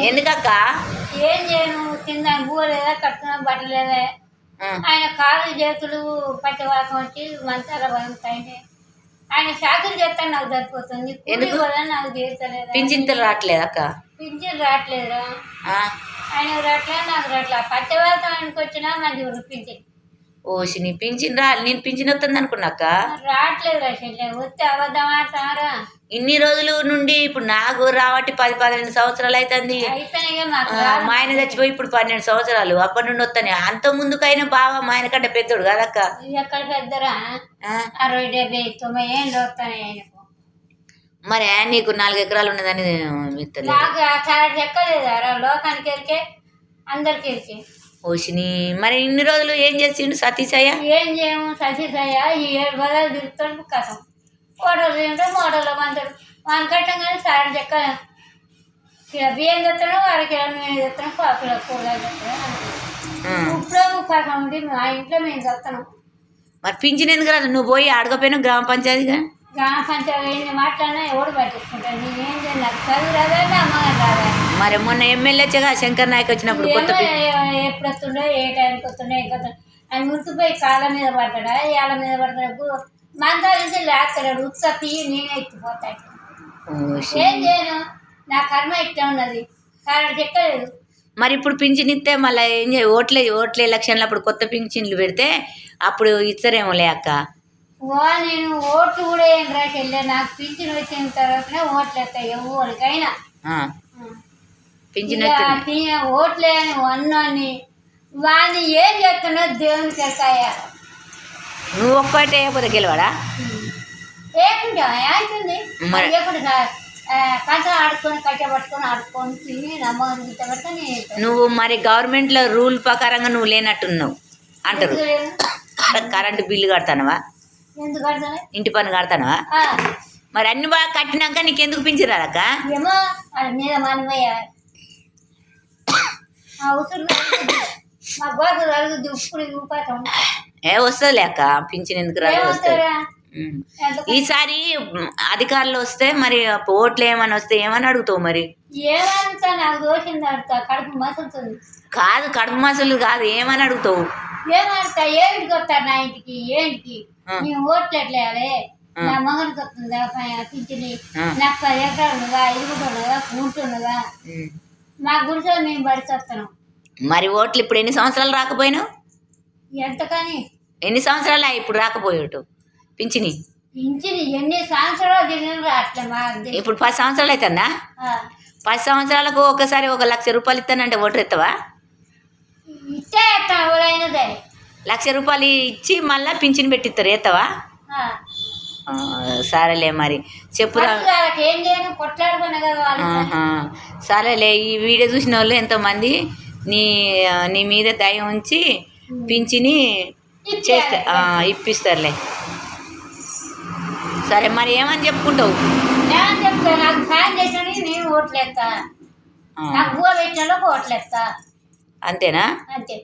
ఎందుకక్క? ఏం చేయను? కింద బువ్వ లేదా కట్టుకున్న బట్టలు లేదా? ఆ, ఆయన కాళ్ళు చేతులు పచ్చివాసం వచ్చి మంచాల ఆయన షాకులు చేస్తాను నాకు సరిపోతుంది. ఎందుకు? నాకు తీర్చలేదా పింఛన్లు రావట్లేదు అక్క పింఛన్ రావట్లేదురా. ఆ, ఆయన రావట్లేదు నాకు రావట్లేదు. పచ్చివాసం ఆయనకి వచ్చినా పింఛన్ ఓసి నీ పింఛన్ రా నేను పింఛన్ వస్తుంది ఆడతారా ఇన్ని రోజులు నుండి ఇప్పుడు నాకు రావట్టి పది పదిహేను సంవత్సరాలు అవుతుంది మా ఆయన చచ్చిపోయి ఇప్పుడు పన్నెండు సంవత్సరాలు అప్పటి నుండి వస్తానే అంత ముందుకైనా బాగా మా ఆయన కంటే పెద్దోడు కదక్క. వస్తాయి మరి నీకు నాలుగు ఎకరాలు ఉన్నదని లోకానికి అందరికి ఓసిని మరి ఇన్ని రోజులు ఏం చేసిండు సతీశయ్య ఏం చేయము సతీసయ్య ఈ ఏడు బదాలు తిరుగుతాడు కథం. ఓటలు తింటే మోటలు మంటాడు మన కట్టం కానీ సాయం చెక్క కిలో బియ్యం తెస్తాడు అర కిలో నూనె తెస్తాడు పావు కిలో కూరగాయలు ఇప్పుడు కథం ఉండి మా ఇంట్లో మేము తెస్తాను మరి పింఛన్ ఎందుకు రాదు? నువ్వు పోయి అడగపోయినావు గ్రామ పంచాయతీగా? గ్రామ పంచాయతీ మాట్లాడినా ఎవడు పట్టించుకుంటాను నేనేం చేయను నాకు చదువు రాదా అమ్మగారు రాదా? మరి మొన్న ఎమ్మెల్యేగా శంకర్ నాయక్ వచ్చినప్పుడు కొత్త ఎప్పుడు వస్తుండో ఏ టైంకి వస్తుండో ఏ కొత్త ఆయన మురికిపోయి కాళ్ళ మీద పడ్డాడా? ఏళ్ళ మీద పడతాడు మందాలించి లేస్తాడు ఉత్సా తీయి నేనే ఎత్తిపోతాడు. ఏం చేయను? నా కర్మ ఇట్లా ఉన్నది. కారణం చెక్కలేదు మరి ఇప్పుడు పింఛన్ ఇస్తే మళ్ళీ ఏం చేయ ఓట్లే ఓట్ల ఎలక్షన్లు అప్పుడు కొత్త పింఛన్లు పెడితే అప్పుడు ఇస్తారేమో లే అక్క? ఓ నేను ఓట్లు కూడా ఏం రాకెళ్ళా నాకు పింఛన్ వచ్చిన తర్వాతనే ఓట్లు వస్తాయి ఎవరికైనా తీ- ఓట్లే అని వాడిని ఏం చేస్తున్నా దేవునికి వెళ్తాయా నువ్వు ఒక్కటే వేయకపోతే గెలవాడా? ఆడుకొని కట్ట పట్టుకొని ఆడుకొని తిని నమ్మకం. నువ్వు మరి గవర్నమెంట్లో రూల్ ప్రకారంగా నువ్వు లేనట్టున్నావు. అంటారు. ఎందుకు- కరెంటు బిల్లు కడతానవా? ఎందుకు కడతానే ఇంటి పని కడతానవా? మరి అన్ని బాగా కట్టినాక నీకెందుకు పింఛన్ రాదక్క? ఏమో మీద మనమయ్య మా ఉసురు తగులుద్ది. మా గోడ అడుగుద్ది ఉప్పుడు ఊపాతం. ఏ వస్తుందిలే అక్క పింఛన్ ఎందుకు రాదు వస్తుంది? ఈసారి అధికారులు వస్తే మరి ఓట్లు ఏమని వస్తే ఏమని అడుగుతావు మరి? ఏమంతా నాకు దోషింది కడుపు మసులుతుంది. కాదు కడుపు మసలు కాదు ఏమని అడుగుతావు? ఏమాడతా ఏమిటికి వస్తారు నా ఇంటికి ఏంటికి. నేను ఓట్లు ఎట్లా వేయాలి. నా మగనికి వస్తుందా పింఛని. ఆ. నాకు ఇరుగుడు మా గుడిసెలు మేము పడిచేస్తాను మరి ఓట్లు ఇప్పుడు ఎన్ని సంవత్సరాలు రాకపోయినావు? ఎంత కానీ? ఎన్ని సంవత్సరాలు ఇప్పుడు రాకపోయేటు పింఛని? పింఛని ఎన్ని సంవత్సరాలు తిరిగినా అట్లా ఇప్పుడు పది సంవత్సరాలు అవుతుందా. పది సంవత్సరాలకు ఒకసారి ఒక లక్ష రూపాయలు ఇస్తానంటే ఓటు ఎత్తవా? ఇచ్చే ఎత్తాను ఎవరైనా సరే. లక్ష రూపాయలు ఇచ్చి మళ్ళీ పింఛన్ పెట్టిస్తారు ఎత్తవా? సరేలే మరి. ఆహా. సరేలే ఈ వీడియో చూసిన వాళ్ళు ఎంతోమంది నీ నీ మీద దయ ఉంచి పింఛని చేస్తే ఇప్పిస్తారులే. సరే మరి ఏమని చెప్పుకుంటావు? అంతేనా? అంతే.